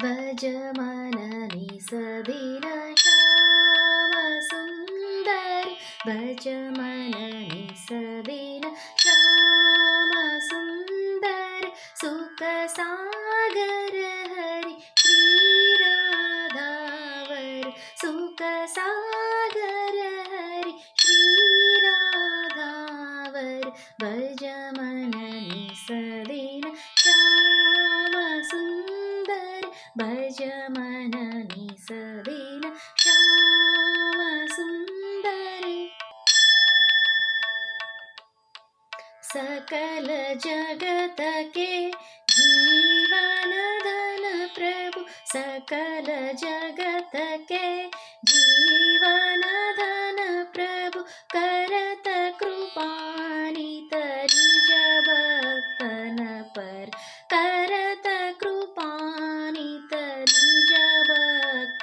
भज मननि सदिन श्याम सुन्दरि भज मननि सदिन श्याम सुन्दरि सुखसागर हरि श्रीराधावर। सुखसागर भज मननि सदिन श्याम सुन्दरि सकल जगत के जीवन धन प्रभु। सकल जगत के जीवन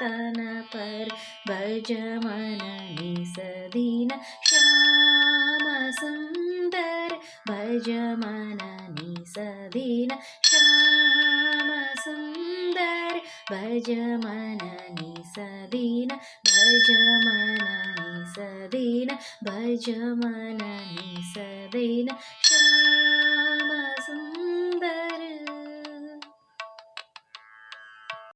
पर भज मननि सदिन श्याम सुन्दर। भज मननि सदिन श्याम सुन्दर। भज मननि सदिन भज मननि सदिन भज मननि सदिन श्याम